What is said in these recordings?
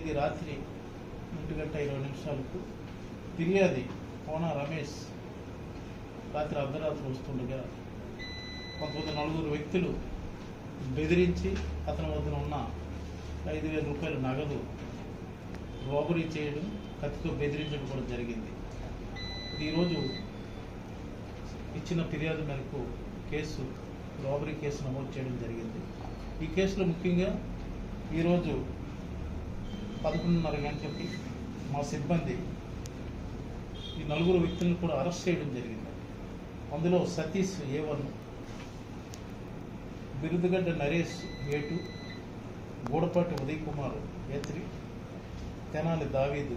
తేదీ రాత్రి ఒంటి గంట ఇరవై నిమిషాలకు ఫిర్యాది కోన రమేష్? రాత్రి అర్ధరాత్రి వస్తుండగా కొంతమంది నలుగురు వ్యక్తులు బెదిరించి అతని వద్దన ఉన్న ఐదు వేల రూపాయల నగదు రాబరీ చేయడం కత్తితో బెదిరించడం కూడా జరిగింది. ఈరోజు ఇచ్చిన ఫిర్యాదు మేరకు కేసు రాబరీ కేసు నమోదు చేయడం జరిగింది. ఈ కేసులో ముఖ్యంగా ఈరోజు పదకొండున్నర గంటలకి మా సిబ్బంది ఈ నలుగురు వ్యక్తులను కూడా అరెస్ట్ చేయడం జరిగింది. అందులో Satish A one Birudugadda Naresh A two Gudapati Uday Kumar A three Tenali Daveedu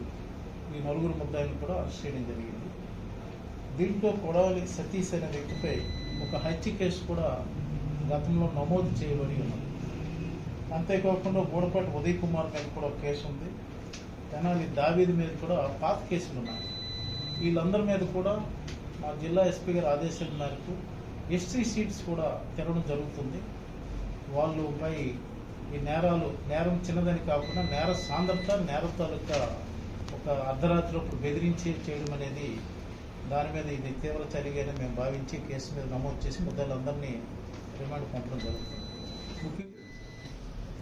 ఈ నలుగురు ముద్దాయిని కూడా అరెస్ట్ చేయడం జరిగింది. దీంట్లో కొడవలి సతీష్ అనే వ్యక్తిపై ఒక హత్య కేసు కూడా గతంలో నమోదు చేయబడి ఉన్నది. అంతేకాకుండా గూడపాటి ఉదయ్ కుమార్ మీద కూడా ఒక కేసు ఉంది. తెనాలి దావీదు మీద కూడా పాత కేసులు ఉన్నాయి. వీళ్ళందరి మీద కూడా మా జిల్లా ఎస్పీ గారి ఆదేశాల మేరకు ఎస్సీ సీట్స్ కూడా తెరవడం జరుగుతుంది. వాళ్ళు పై ఈ నేరాలు నేరం చిన్నదని కాకుండా నేర సాంద్రత నేర తాలూకా ఒక అర్ధరాత్రి ఒక బెదిరించి చేయడం అనేది దాని మీద ఇది తీవ్ర చర్యగానే మేము భావించి కేసు మీద నమోదు చేసి ముద్దలందరినీ రిమాండ్ పంపడం జరుగుతుంది ముఖ్యంగా కేసు నమోదు చేసి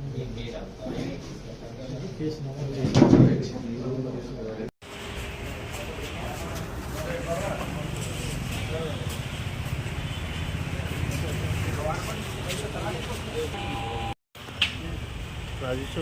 రాజేష్